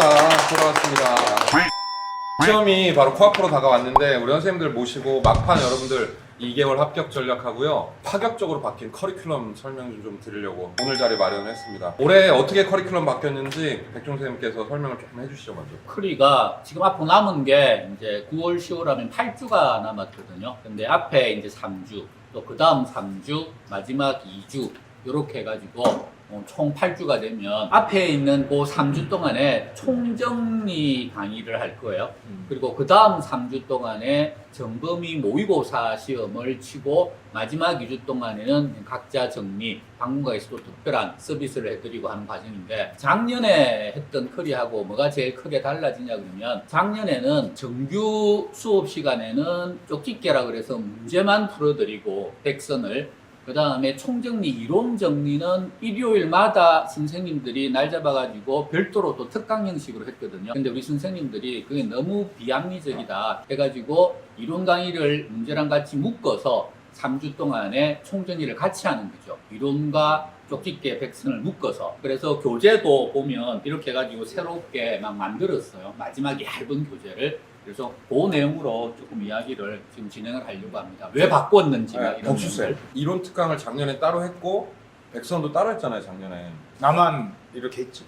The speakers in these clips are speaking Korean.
반갑다. 돌아왔습니다. 시험이 바로 코앞으로 다가왔는데 우리 선생님들 모시고 막판 여러분들 2개월 합격 전략하고요. 파격적으로 바뀐 커리큘럼 설명 좀, 좀 드리려고 오늘 자리 마련했습니다. 올해 어떻게 커리큘럼 바뀌었는지 백종 선생님께서 설명을 조금 해주시죠 먼저. 크리가 지금 앞으로 남은 게 이제 9월, 10월 하면 8주가 남았거든요. 근데 앞에 이제 3주, 또 그 다음 3주, 마지막 2주, 이렇게 해가지고 어, 총 8주가 되면 앞에 있는 그 3주 동안에 총정리 강의를 할 거예요. 그리고 그 다음 3주 동안에 정범위 모의고사 시험을 치고 마지막 2주 동안에는 각자 정리, 방문가에서도 특별한 서비스를 해드리고 하는 과정인데 작년에 했던 커리하고 뭐가 제일 크게 달라지냐 그러면 작년에는 정규 수업 시간에는 쪽집게라 그래서 문제만 풀어드리고 백선을 그 다음에 총정리, 이론 정리는 일요일마다 선생님들이 날 잡아가지고 별도로 또 특강 형식으로 했거든요. 근데 우리 선생님들이 그게 너무 비합리적이다 해가지고 이론 강의를 문제랑 같이 묶어서 3주 동안에 총정리를 같이 하는 거죠. 이론과 쪽집게 백선을 묶어서. 그래서 교재도 보면 이렇게 해가지고 새롭게 막 만들었어요. 마지막에 얇은 교재를. 그래서 그 내용으로 조금 이야기를 지금 진행을 하려고 합니다. 왜 바꿨는지 막 이런 내용들. 이론 특강을 작년에 따로 했고 백선도 따로 했잖아요 작년에. 나만 이렇게 했지.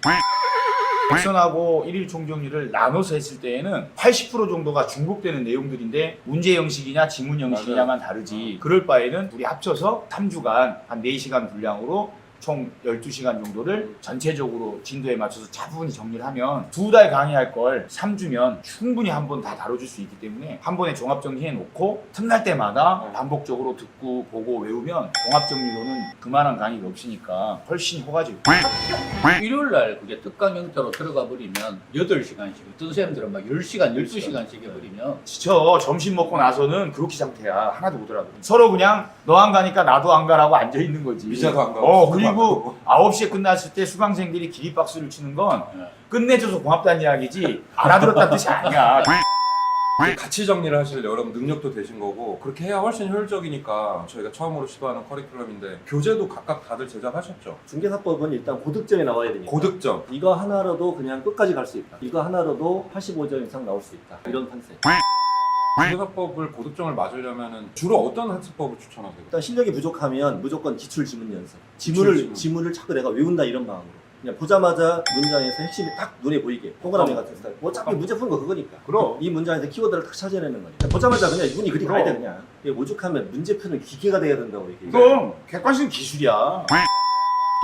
백선하고 일일 총정리를 나눠서 했을 때에는 80% 정도가 중복되는 내용들인데 문제 형식이냐 지문 형식이냐만 다르지. 그럴 바에는 둘이 합쳐서 3주간 한 4시간 분량으로 총 12시간 정도를 전체적으로 진도에 맞춰서 차분히 정리를 하면 두 달 강의할 걸 3주면 충분히 한 번 다 다뤄줄 수 있기 때문에 한 번에 종합 정리해 놓고 틈날 때마다 네. 반복적으로 듣고 보고 외우면 종합 정리로는 그만한 강의가 없으니까 훨씬 효과적이고 일요일 날 그게 특강 형태로 들어가 버리면 8시간씩, 어떤 선생님들은 막 10시간, 12시간씩 해버리면. 지쳐. 점심 먹고 나서는 그렇게 상태야. 하나도 못 알아듣고. 서로 그냥 너 안 가니까 나도 안 가라고 앉아 있는 거지. 미자도 안 가고 어 수업도 안 그리고 9시에 끝났을 때 수강생들이 기립박수를 치는 건 네. 끝내줘서 고맙다는 이야기지 알아들었다는 뜻이 아니야. 같이 정리를 하실 여러분 능력도 되신 거고 그렇게 해야 훨씬 효율적이니까 저희가 처음으로 시도하는 커리큘럼인데 교재도 각각 다들 제작하셨죠? 중개사법은 일단 고득점이 나와야 되니까. 고득점. 이거 하나로도 그냥 끝까지 갈 수 있다. 이거 하나로도 85점 이상 나올 수 있다. 이런 컨셉 중개사법을 고득점을 맞으려면 주로 어떤 학습법을 추천하세요? 일단 실력이 부족하면 무조건 기출 지문 연습. 지문을 지문. 지문을 자꾸 내가 외운다 이런 마음으로. 그냥 보자마자 문장에서 핵심이 딱 눈에 보이게. 동그라미 같은 스타일. 어차피 문제 푸는 거 그거니까. 그럼. 이 문장에서 키워드를 딱 찾아내는 거니까. 보자마자 그냥 눈이 그리 가야 돼. 그냥. 이게 오죽하면 문제표는 기계가 돼야 된다고 이렇게 그럼. 객관식은 기술이야. 박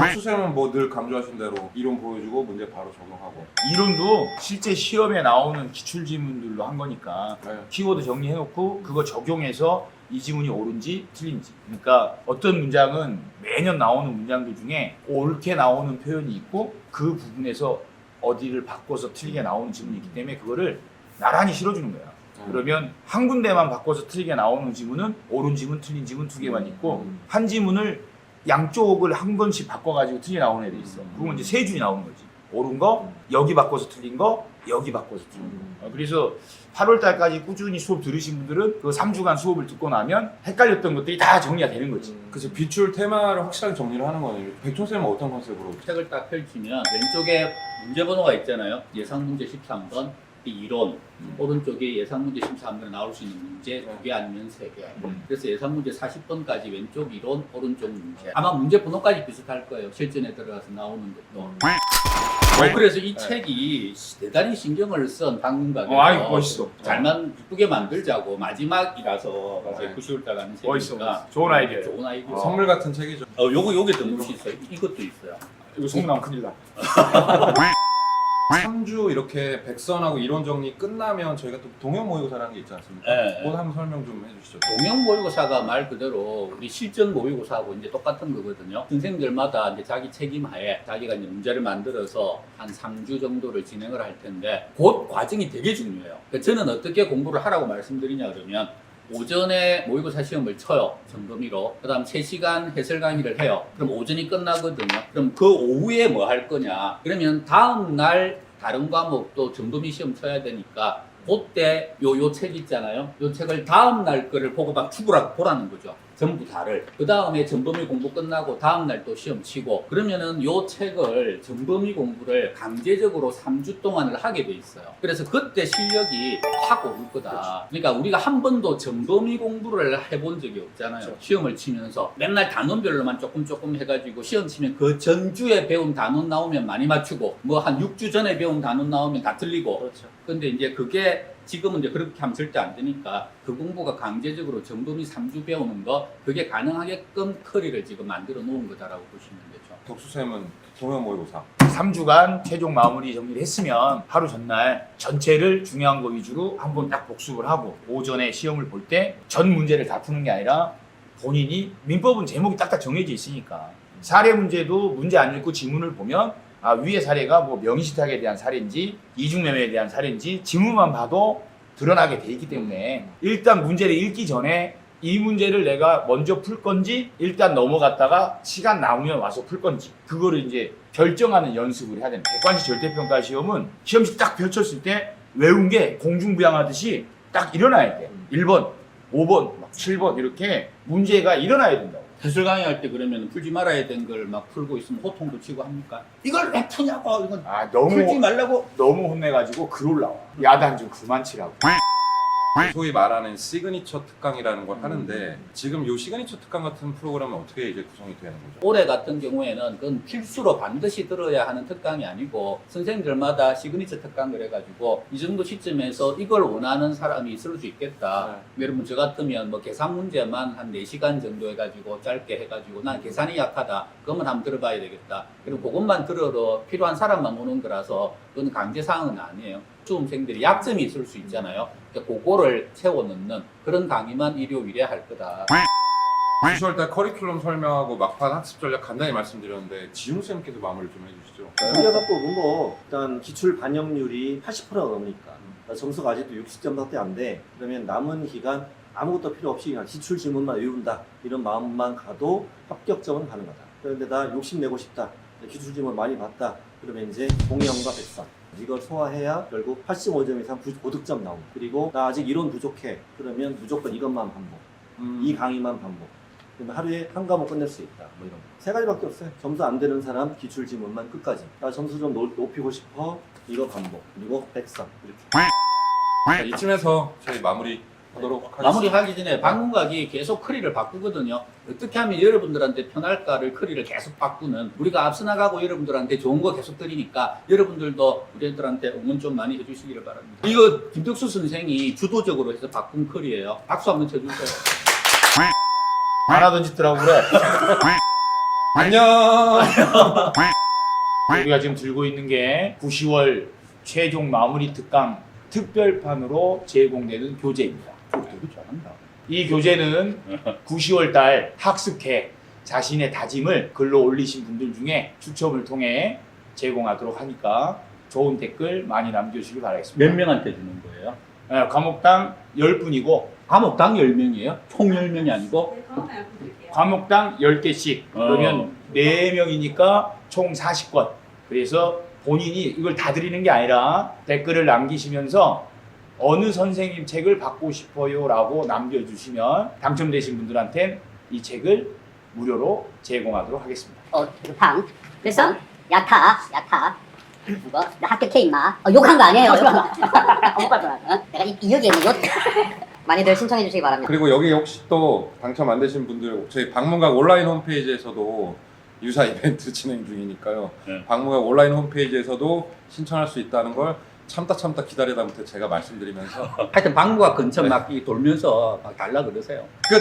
수쌤은 뭐 늘 강조하신 대로 이론 보여주고 문제 바로 적용하고. 이론도 실제 시험에 나오는 기출 지문들로 한 거니까 네. 키워드 정리해놓고 그거 적용해서 이 지문이 옳은지 틀린지. 그러니까 어떤 문장은 매년 나오는 문장들 중에 옳게 나오는 표현이 있고 그 부분에서 어디를 바꿔서 틀리게 나오는 지문이 있기 때문에 그거를 나란히 실어주는 거야. 그러면 한 군데만 바꿔서 틀리게 나오는 지문은 옳은 지문 틀린 지문 두 개만 있고 음. 한 지문을 양쪽을 한 번씩 바꿔가지고 틀리게 나오는 애들이 있어. 그건 이제 세 줄이 나오는 거지. 옳은 거 여기 바꿔서 틀린 거 여기 바꿔서 틀린 거. 어, 그래서 8월 달까지 꾸준히 수업 들으신 분들은 그 3주간 수업을 듣고 나면 헷갈렸던 것들이 다 정리가 되는 거지. 그래서 비출 테마를 확실하게 정리를 하는 거네요. 백종쌤은 어떤 컨셉으로? 책을 딱 펼치면 왼쪽에 문제 번호가 있잖아요. 예상 문제 13번, 이 이론, 오른쪽에 예상 문제 13번에 나올 수 있는 문제 두 개 아니면 세 개. 음. 그래서 예상 문제 40번까지 왼쪽 이론, 오른쪽 문제. 아마 문제 번호까지 비슷할 거예요. 실전에 들어가서 나오는 것도. 어, 그래서 이 네. 책이 대단히 신경을 쓴 당분간에 어, 아이 멋있어. 잘만 이쁘게 만들자고 마지막이라서 네. 9월 달 가는 멋있어, 책이니까 멋있어. 좋은 아이디어예요. 좋은 아이디어. 어. 선물 같은 책이죠 어, 요거 요게 더 무시 있어요. 이것도 있어요. 이거 소문 나면 큰일 나. 3주 이렇게 백선하고 이론 정리 끝나면 저희가 또 동영 모의고사라는 게 있지 않습니까? 네. 그거 한번 설명 좀 해주시죠 동영 모의고사가 말 그대로 우리 실전 모의고사하고 이제 똑같은 거거든요. 선생님들마다 이제 자기 책임하에 자기가 이제 문제를 만들어서 한 3주 정도를 진행을 할 텐데 그 과정이 되게 중요해요. 그러니까 저는 어떻게 공부를 하라고 말씀드리냐 그러면 오전에 모의고사 시험을 쳐요. 점검이로. 그 다음 3시간 해설 강의를 해요. 그럼 오전이 끝나거든요. 그럼 그 오후에 뭐 할 거냐. 그러면 다음날 다른 과목도 점검이 시험 쳐야 되니까 그때 요, 요 책 있잖아요. 요 책을 다음날 거를 보고 막 죽으라고 보라는 거죠. 전부 다를. 그 다음에 전범위 공부 끝나고 다음날 또 시험 치고 그러면은 요 책을 전범위 공부를 강제적으로 3주 동안을 하게 돼 있어요. 그래서 그때 실력이 확 오를 거다. 그러니까 우리가 한 번도 전범위 공부를 해본 적이 없잖아요. 시험을 치면서 맨날 단원별로만 조금 조금 해가지고 시험 치면 그 전주에 배운 단원 나오면 많이 맞추고 뭐 한 6주 전에 배운 단원 나오면 다 틀리고 그렇죠. 근데 이제 그게 지금은 이제 그렇게 하면 절대 안 되니까 그 공부가 강제적으로 전범위 3주 배우는 거 그게 가능하게끔 커리를 지금 만들어 놓은 거다라고 보시면 되죠. 덕수쌤은 동형 모의고사 3주간 최종 마무리 정리를 했으면 하루 전날 전체를 중요한 거 위주로 한번 딱 복습을 하고 오전에 시험을 볼 때 전 문제를 다 푸는 게 아니라 본인이 민법은 제목이 딱딱 정해져 있으니까 사례 문제도 문제 안 읽고 지문을 보면 아 위에 사례가 뭐 명의시탁에 대한 사례인지 이중매매에 대한 사례인지 지문만 봐도 드러나게 돼 있기 때문에 일단 문제를 읽기 전에 이 문제를 내가 먼저 풀 건지 일단 넘어갔다가 시간 남으면 와서 풀 건지 그거를 이제 결정하는 연습을 해야 됩니다. 객관식 절대평가 시험은 시험지 딱 펼쳤을 때 외운 게 공중부양하듯이 딱 일어나야 돼. 1번, 5번, 막 7번 이렇게 문제가 일어나야 된다고. 해설 강의할 때 그러면 풀지 말아야 된 걸 막 풀고 있으면 호통도 치고 합니까? 이걸 왜 푸냐고 이건 아 풀지 너무 말라고 너무 혼내가지고 글 올라와. 야단 좀 그만 치라고. 소위 말하는 시그니처 특강이라는 걸 하는데 지금 요 시그니처 특강 같은 프로그램은 어떻게 이제 구성이 되는 거죠? 올해 같은 경우에는 그건 필수로 반드시 들어야 하는 특강이 아니고 선생님들마다 시그니처 특강을 해가지고 이 정도 시점에서 이걸 원하는 사람이 있을 수 있겠다. 여러분 저 같으면 뭐 계산 문제만 한 4시간 정도 해가지고 짧게 해가지고 난 계산이 약하다. 그러면 한번 들어봐야 되겠다. 그리고 그것만 들어도 필요한 사람만 오는 거라서 그건 강제 사항은 아니에요. 수험생들이 약점이 있을 수 있잖아요. 그러니까 그거를 채워 넣는 그런 강의만 일요일에 할 거다. 9월달 커리큘럼 설명하고 막판 학습 전략 간단히 말씀드렸는데 지웅쌤께서 마무리 좀 해주시죠. 성적학법은 뭐 일단 기출 반영률이 80%가 넘으니까 그러니까 점수가 아직도 60점밖에 안 돼. 그러면 남은 기간 아무것도 필요 없이 그냥 기출 지문만 외운다 이런 마음만 가도 합격점은 가능하다. 그런데 나 욕심 내고 싶다. 기출 지문 많이 봤다. 그러면 이제 공영과 백상 이걸 소화해야 결국 85점 이상 부- 고득점 나오고 그리고 나 아직 이론 부족해. 그러면 무조건 이것만 반복. 음, 이 강의만 반복. 그러면 하루에 한 과목 끝낼 수 있다. 뭐 이런 거. 세 가지밖에 없어요. 점수 안 되는 사람 기출 지문만 끝까지. 나 점수 좀 높- 높이고 싶어. 이거 반복. 그리고 백상 이렇게. 자, 이쯤에서 저희 마무리 하도록 하겠습니다. 마무리하기 전에 방문각이 계속 커리를 바꾸거든요. 어떻게 하면 여러분들한테 편할까를 커리를 계속 바꾸는 우리가 앞서 나가고 여러분들한테 좋은 거 계속 드리니까 여러분들도 우리들한테 응원 좀 많이 해주시기를 바랍니다. 이거 김덕수 선생이 주도적으로 해서 바꾼 커리예요. 박수 한번 쳐주세요. 안 하던 짓들하고 그래. 안녕. 우리가 지금 들고 있는 게 9, 10월 최종 마무리 특강 특별판으로 제공되는 교재입니다. 어, 되게 잘한다. 이 교재는 9, 10월 달 학습회 자신의 다짐을 글로 올리신 분들 중에 추첨을 통해 제공하도록 하니까 좋은 댓글 많이 남겨주시기 바라겠습니다. 몇 명한테 주는 거예요? 네, 과목당 10분이고 과목당 10명이에요? 총 10명이 아니고? 네, 다음에. 과목당 10개씩 그러면 4명이니까 총 40권 그래서 본인이 이걸 다 드리는 게 아니라 댓글을 남기시면서 어느 선생님 책을 받고 싶어요 라고 남겨주시면 당첨되신 분들한테 이 책을 무료로 제공하도록 하겠습니다 어, 팡. 그래서 야타, 야타. 이거 나 학교 K 임마. 어, 욕한 거 아니에요. 욕한 거. 어, 어? 내가 이, 이 여기에 있는 욕. 많이들 신청해 주시기 바랍니다. 그리고 여기 혹시 또 당첨 안 되신 분들 저희 방문각 온라인 홈페이지에서도 유사 이벤트 진행 중이니까요. 네. 방문각 온라인 홈페이지에서도 신청할 수 있다는 걸 참다 참다 기다리다 못해 제가 말씀드리면서 하여튼 방구가 근처 막 이 돌면서 막 달라 그러세요. 끝.